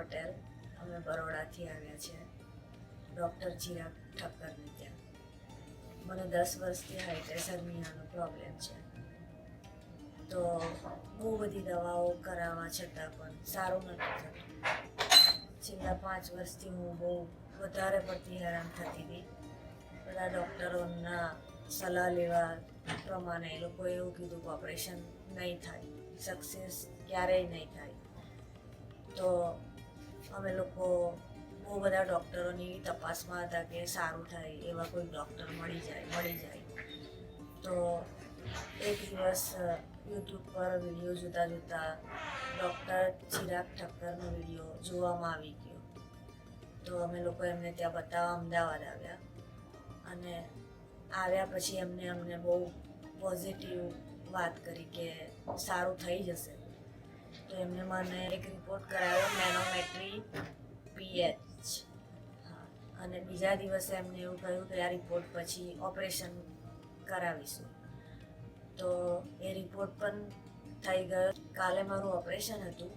પટેલ અમે બરોડાથી આવ્યા છે, ડૉક્ટર ચિરાગ ઠક્કરને ત્યાં. મને દસ વર્ષથી હાઇટેસરમિયાનો પ્રોબ્લેમ છે. તો બહુ બધી દવાઓ કરાવવા છતાં પણ સારું નથી થતું. છેલ્લા પાંચ વર્ષથી હું બહુ વધારે પડતી હેરાન થતી હતી બધા ડૉક્ટરોના સલાહ લેવા પ્રમાણે એ લોકોએ એવું કીધું કે ઓપરેશન નહીં થાય, સક્સેસ ક્યારેય નહીં થાય. તો અમે લોકો બહુ બધા ડૉક્ટરોની તપાસમાં હતા કે સારું થાય, એવા કોઈ ડૉક્ટર મળી જાય મળી જાય. તો એક દિવસ યુટ્યુબ પર વીડિયો જોતા જોતા ડૉક્ટર ચિરાગ ઠક્કરનો વીડિયો જોવામાં આવી ગયો. તો અમે લોકો એમને ત્યાં બતાવવા અમદાવાદ આવ્યા. અને આવ્યા પછી એમને અમને બહુ પોઝિટિવ વાત કરી કે સારું થઈ જશે. તો એમને મને એક રિપોર્ટ કરાવ્યો મેનોમેટ્રી પીએચ અને બીજા દિવસે એમને એવું કહ્યું કે આ રિપોર્ટ પછી ઓપરેશન કરાવીશું. તો એ રિપોર્ટ પણ થઈ ગયો. કાલે મારું ઓપરેશન હતું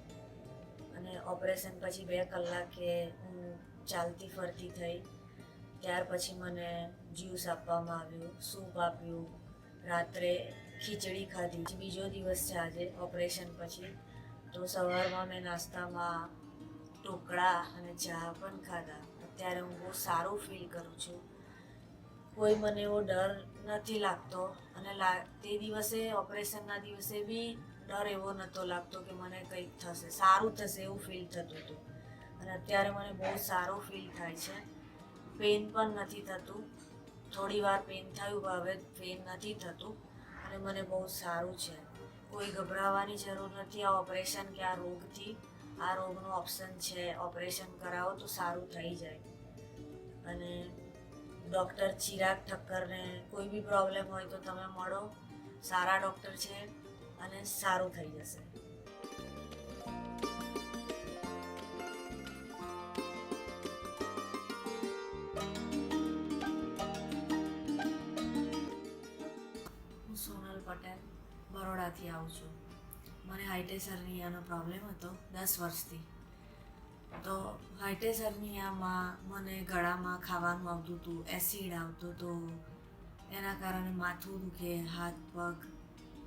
અને ઓપરેશન પછી બે કલાકે હું ચાલતી ફરતી થઈ. ત્યાર પછી મને જ્યુસ આપવામાં આવ્યું સૂપ આપ્યું. રાત્રે ખીચડી ખાધી. બીજો દિવસ છે આજે ઓપરેશન પછી. તો સવારમાં મેં નાસ્તામાં ઢોકળા અને ચા પણ ખાધા. અત્યારે હું બહુ સારું ફીલ કરું છું. કોઈ મને એવો ડર નથી લાગતો અને તે દિવસે, ઓપરેશનના દિવસે બી ડર એવો નહોતો લાગતો કે મને કંઈક થશે. સારું થશે એવું ફીલ થતું હતું. અને અત્યારે મને બહુ સારું ફીલ થાય છે. પેન પણ નથી થતું. થોડી વાર પેન થયું, હવે પેન નથી થતું. અને મને બહુ સારું છે. કોઈ ગભરાવાની જરૂર નથી આ ઓપરેશન કે આ રોગથી, આ રોગનો ઓપ્શન છે, ઓપરેશન કરાવો તો સારું થઈ જાય. અને ડૉક્ટર ચિરાગ ઠક્કરને કોઈ બી પ્રોબ્લેમ હોય તો તમે મળો. સારા ડૉક્ટર છે અને સારું થઈ જશે. બરોડાથી આવું છું. મને હાઇટેસરનિયાનો પ્રોબ્લેમ હતો દસ વર્ષથી. તો હાઇટેસરનિયામાં મને ગળામાં ખાવાનું આવતું હતું એસિડ આવતું હતું એના કારણે માથું દુખે, હાથ પગ,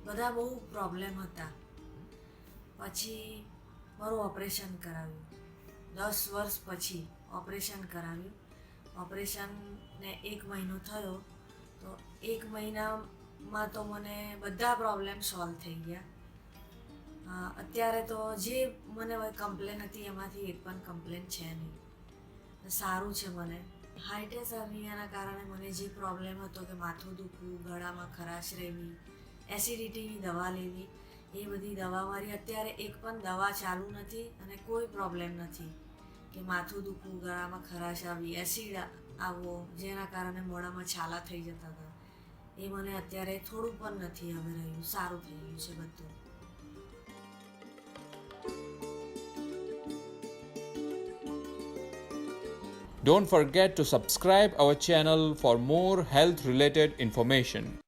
બધા બહુ પ્રોબ્લેમ હતા. પછી મારું ઓપરેશન કરાવ્યું. દસ વર્ષ પછી ઓપરેશન કરાવ્યું. ઓપરેશનને એક મહિનો થયો. તો એક મહિનામાં તો મને બધા પ્રોબ્લેમ સોલ્વ થઈ ગયા. અત્યારે તો જે મને કમ્પ્લેન હતી એમાંથી એક પણ કમ્પ્લેન છે નહીં. સારું છે મને. હાઇટેસ અર્નિયાના કારણે મને જે પ્રોબ્લેમ હતો કે માથું દુખવું, ગળામાં ખરાશ રહેવી એસિડિટીની દવા લેવી, એ બધી દવા મારી અત્યારે એક પણ દવા ચાલુ નથી અને કોઈ પ્રોબ્લેમ નથી. કે માથું દુખવું, ગળામાં ખરાશ આવી એસિડ આવવો જેના કારણે મોઢામાં છાલા થઈ જતા હતા. એ મને અત્યારે થોડું પણ નથી હવે રહ્યું સારું થઈ ગયું છે બધું Don't forget to subscribe our channel for more health related information.